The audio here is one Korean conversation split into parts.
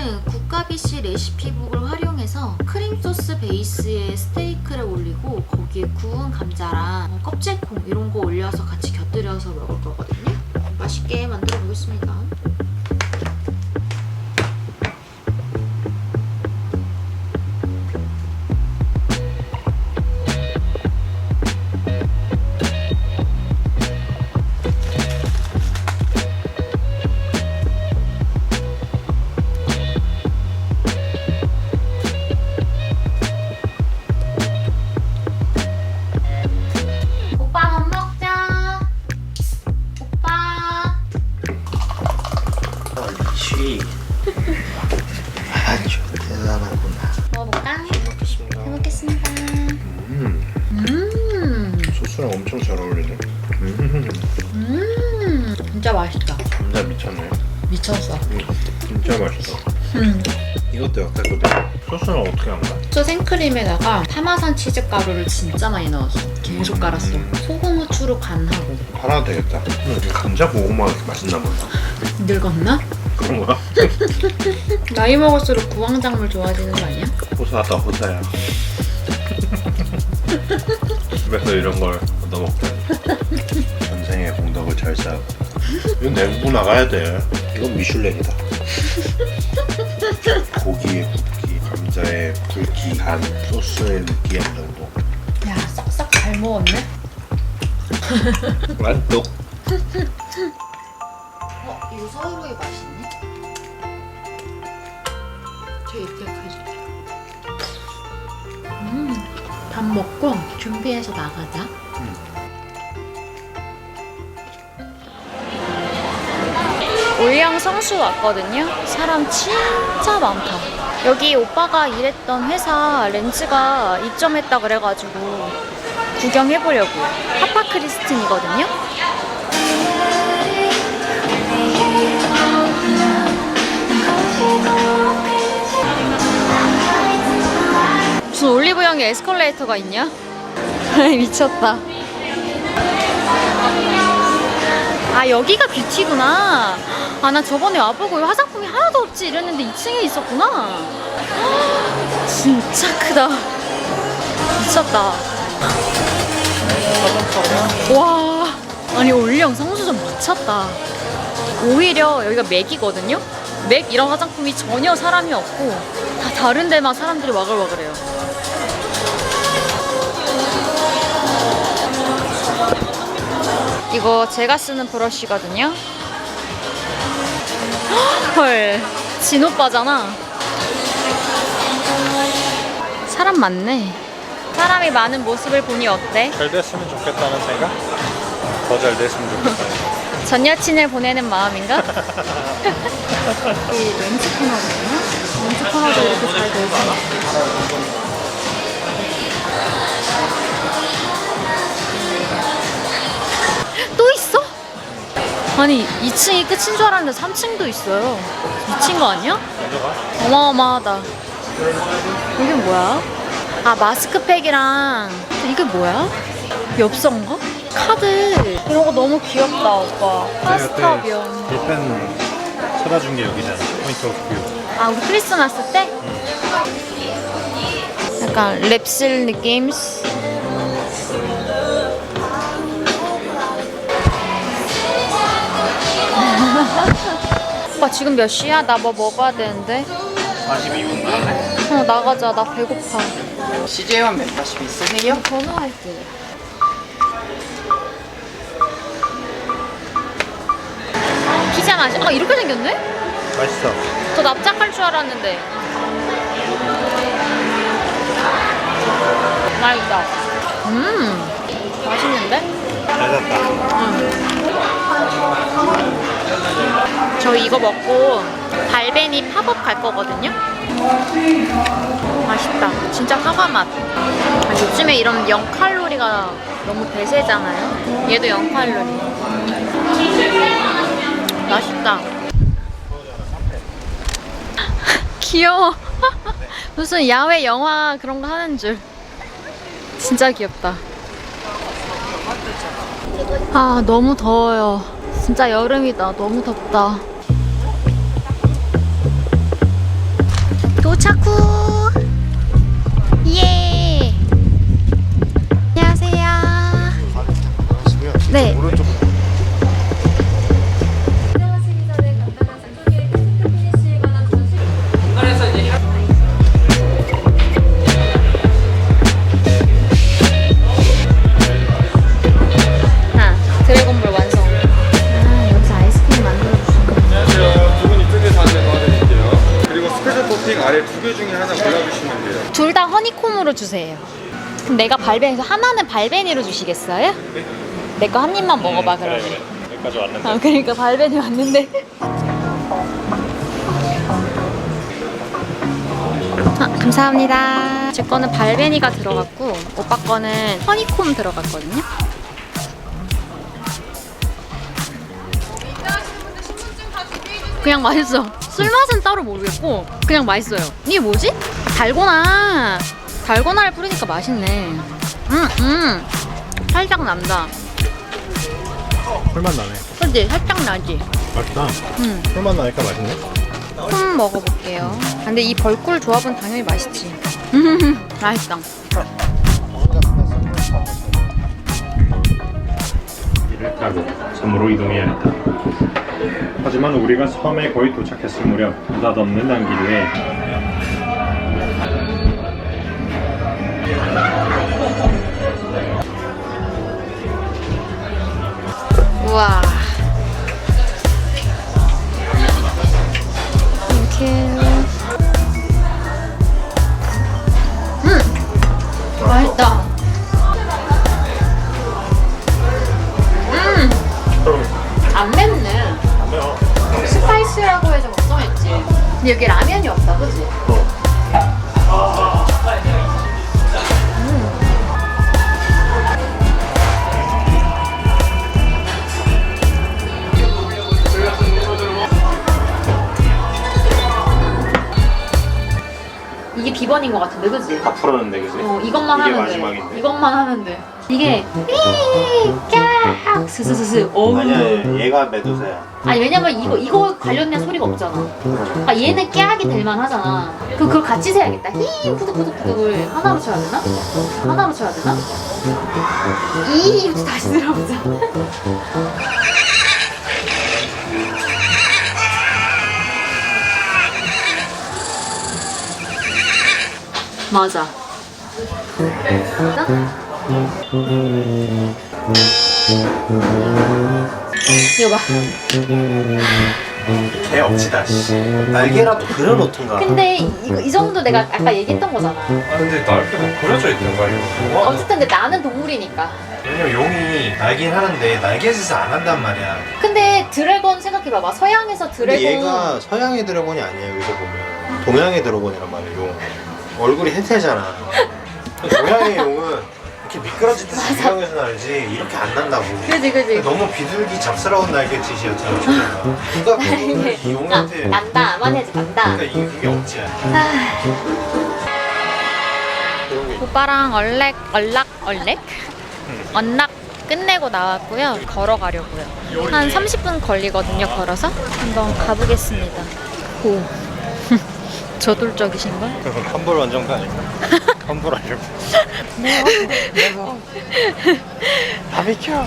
오늘은 국가비씨 레시피북을 활용해서 크림 소스 베이스에 스테이크를 올리고 거기에 구운 감자랑 어, 껍질콩 이런 거 올려서 같이 곁들여서 먹을 거거든요. 맛있게 만들어 보겠습니다. 엄청 잘 어울리네. 음, 음, 진짜 맛있다. 감자 미쳤네. 미쳤어. 음, 진짜 맛있어. 음. 이것도 약했거든. 소스는 어떻게 한 거야? 저 생크림에다가 파마산 치즈 가루를 진짜 많이 넣었어. 계속 깔았어. 소금 후추로 간하고. 팔아도 되겠다. 음, 감자 이렇게 맛있나 보다. 늙었나? 그런 거야? 나이 먹을수록 구황작물 좋아지는 거 아니야? 호사다 호사야. 집에서 이런 걸 얻어 먹다니. 전생의 공덕을 잘 쌓고. 이건 내고 나가야 돼. 이건 미슐랭이다. 고기의 굵기, 감자의 굵기, 간, 소스의 느끼함 정도. 야, 싹싹 잘 먹었네. 만족. 어, 유서로이 맛있네. 제 입대 밥 먹고 준비해서 나가자. 올영 성수 왔거든요. 사람 진짜 많다. 여기 오빠가 일했던 회사 렌즈가 입점했다 그래가지고 구경해보려고요. 하파크리스틴이거든요. 무슨 올리브영에 에스컬레이터가 있냐? 미쳤다. 아 여기가 뷰티구나. 아 나 저번에 와보고 화장품이 하나도 없지 이랬는데 2층에 있었구나. 진짜 크다. 미쳤다. 와 아니 올영 성수점 미쳤다. 오히려 여기가 맥이거든요. 맥 이런 화장품이 전혀 사람이 없고 다 다른 데만 사람들이 와글와글해요. 이거 제가 쓰는 브러쉬거든요. 헐, 진 오빠잖아. 사람 많네. 사람이 많은 모습을 보니 어때? 잘 됐으면 좋겠다는 생각? 더 잘 됐으면 좋겠다. 전 여친을 보내는 마음인가? 이 렌즈 코너거든요. 렌즈 코너도 이렇게 잘 되어 또 아니 2층이 끝인 줄 알았는데 3층도 있어요. 미친 거 아니야? 어마어마하다. 이게 뭐야? 아 마스크팩이랑 이게 뭐야? 엽서인가? 카드 이런 거 너무 귀엽다 오빠. 파스타 병. 일단 찾아준 게 여기잖아. 포인트 오브 뷰. 아 우리 크리스마스 때? 약간 랩실 느낌. 오빠 지금 몇 시야? 나 뭐 먹어야 되는데. 42분 어 나가자. 나 배고파. CJ만 멤버십 있으세요? 전화할게. 피자 맛이 아 이렇게 생겼네? 맛있어. 더 납작할 줄 알았는데. 맛있다. 음, 맛있는데? 잘 잤다. 저 이거 먹고 발베니 팝업 갈 거거든요. 맛있다. 진짜 사과 맛. 아, 요즘에 이런 0 칼로리가 너무 대세잖아요. 얘도 0 칼로리. 맛있다. 귀여워. 무슨 야외 영화 그런 거 하는 줄. 진짜 귀엽다. 아 너무 더워요. 진짜 여름이다. 너무 덥다. 도착 후. 두 개 중에 하나 골라주시면 돼요. 둘 다 허니콤으로 주세요. 그럼 내가 발베니에서 하나는 발베니로 주시겠어요? 내 거 한 입만 먹어봐 그러면. 여기까지 왔는데. 아 그러니까 발베니 왔는데. 아, 감사합니다. 제 거는 발베니가 들어갔고 오빠 거는 허니콤 들어갔거든요. 그냥 맛있어. 술 맛은 따로 모르겠고 그냥 맛있어요. 이게 뭐지? 달고나. 달고나를 뿌리니까 맛있네. 음, 음. 살짝 난다. 꿀맛 나네. 그치? 살짝 나지? 맛있다. 음. 꿀맛 나니까 맛있네. 콩 먹어볼게요. 근데 이 벌꿀 조합은 당연히 맛있지. 맛있다. 길을 타고 섬으로 이동해야 했다. 하지만 우리가 섬에 거의 도착했을 무렵 느닷없는 난기류에 우와. 음! 2번인 것 같은데, 그지? 다 풀었는데 그지? 어, 이것만 이게 하면 마지막인데. 이것만 하는데. 이게 삐까 스스스스 어우. 아니야 얘가 매도세야. 아니 왜냐면 이거 이거 관련된 소리가 없잖아. 아 얘는 깨악이 될 만하잖아. 그 그걸 같이 세야겠다. 히 푸득푸득푸득을 하나로 쳐야 되나? 하나로 쳐야 되나? 이 다시 들어보자. 맞아. 이거 봐. 개 억지다. 씨. 날개라도 그려놓든가. 근데 이, 이 정도 내가 아까 얘기했던 거잖아. 아 근데 날개가 그려져 있는 거야 이거. 어쨌든 근데 나는 동물이니까. 왜냐면 용이 날긴 하는데 날개짓을 안 한단 말이야. 근데 드래곤 생각해봐봐. 서양에서 근데 드래곤. 얘가 서양의 드래곤이 아니야 여기서 보면 동양의 드래곤이란 말이야 용. 얼굴이 해태잖아. 동양의 용은 이렇게 미끄러지듯이 유형에서 날지 이렇게 안 난다고. 그지 그지. 너무 비둘기 잡스러운 날개짓이었잖아. 초잖아. 누가 그거를 이 아, 용한테. 난다. 만해지 난다. 그러니까 이게 그게 억지야. 오빠랑 얼렉 얼락 얼렉 언락 끝내고 나왔고요. 걸어가려고요. 한 30분 걸리거든요. 걸어서 한번 가보겠습니다. 오. 저돌적이신 걸? 환불 원정도 아닐까? 환불 하려고. 다 비켜.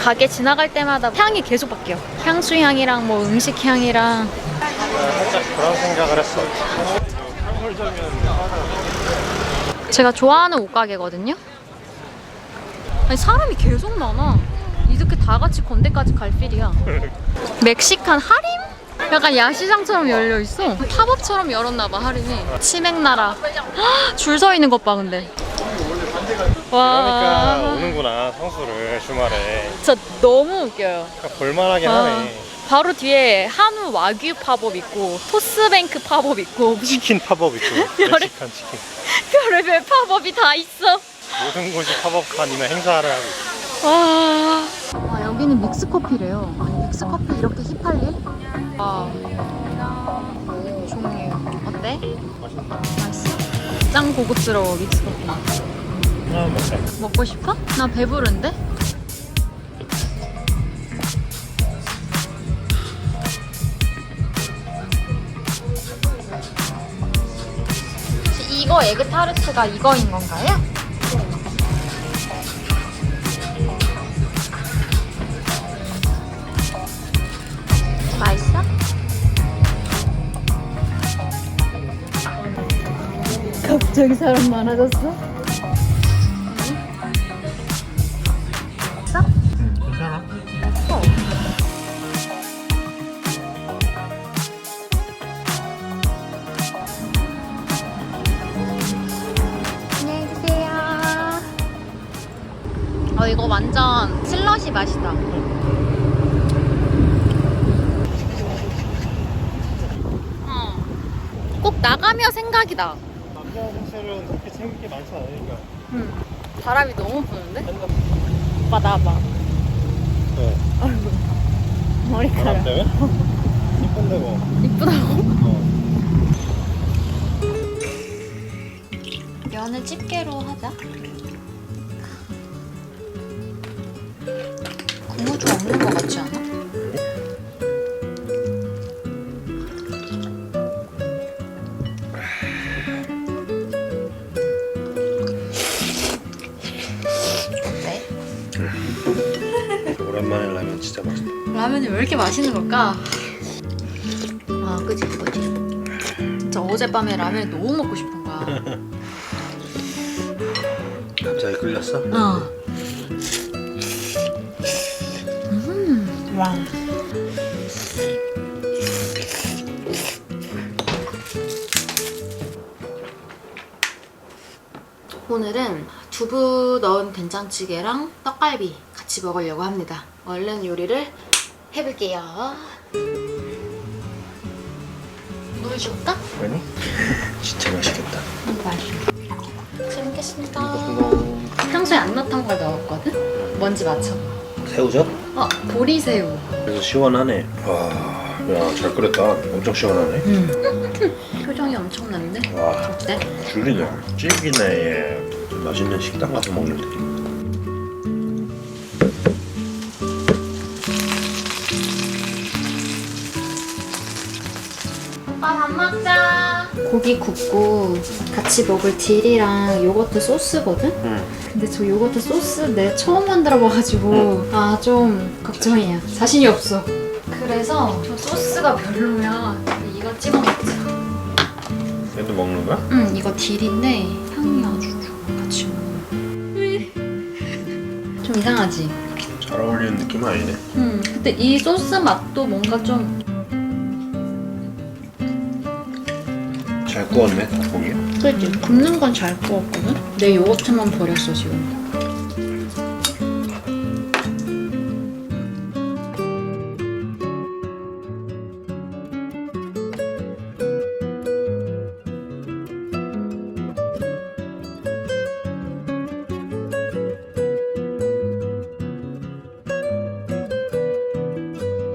가게 지나갈 때마다 향이 계속 바뀌어. 향수 향이랑 뭐 음식 향이랑 살짝 그런 생각을 했어. 제가 좋아하는 옷가게거든요. 아니 사람이 계속 많아. 이렇게 다 같이 건대까지 갈 필이야. 멕시칸 할인? 약간 야시장처럼 열려 있어. 팝업처럼 열었나 봐 할인이. 치맥나라. 줄 서 있는 것 봐 근데. 와. 그러니까 오는구나 성수를 주말에 진짜 너무 웃겨요. 그러니까 볼만하긴 아, 하네 바로 뒤에 한우 와규 팝업 있고 토스뱅크 팝업 있고 치킨 팝업 있고 멕시칸 치킨 별의별 팝업이 다 있어. 모든 곳이 팝업칸이나 행사를 하고 있어 와. 아, 여기는 믹스 커피래요. 아니, 믹스 커피 이렇게 힙할 일? 와. 종류. 어때? 맛있어? 짱 고급스러워, 믹스 커피. 하나 먹고 싶어? 나 배부른데? 이거 에그 타르트가 이거인 건가요? 저기 사람 많아졌어? 어, 이거 완전 슬러시 맛이다. 어. 꼭 나가며 생각이다. 남자 호텔은 그렇게 챙길 게 많지 않으니까. 응. 바람이 너무 부는데? 오빠 나와봐. 네. 머리카락. 바람 때문에? 이쁜데 뭐. 이쁘다고? 어. 면을 집게로 하자. 오랜만에 라면 진짜 맛있다. 라면이 왜 이렇게 맛있는 걸까? 아, 그지, 그지. 진짜 어젯밤에 라면이 너무 먹고 싶은 거야. 갑자기 끌렸어? 어. 음, 와. 오늘은 두부 넣은 된장찌개랑 떡갈비 같이 먹으려고 합니다. 얼른 요리를 해볼게요. 물 줄까? 아니? 진짜 맛있겠다. 잘 먹겠습니다. 평소에 안 넣던 걸 넣었거든? 뭔지 맞춰. 새우젓? 어, 보리새우. 그래서 시원하네. 와, 야, 잘 끓였다. 엄청 시원하네. 표정이 엄청난데? 와, 어때? 줄이네. 찌기네. 맛있는 식당 가서 먹는 느낌. 고기 굽고 같이 먹을 딜이랑 요거트 소스거든? 응. 근데 저 요거트 소스 내 처음 만들어 봐가지고 아 좀 걱정이야. 자신이 없어. 그래서 저 소스가 별로면 이거 찍어 먹자. 얘도 먹는 거야? 응, 이거 딜인데 향이 아주 좋아. 같이 먹어. 좀 이상하지? 잘 어울리는 느낌 아니네. 음, 근데 이 소스 맛도 뭔가 좀 잘 구웠네, 닭고기. 그지 굽는 건 잘 구웠거든? 내 요거트만 버렸어 지금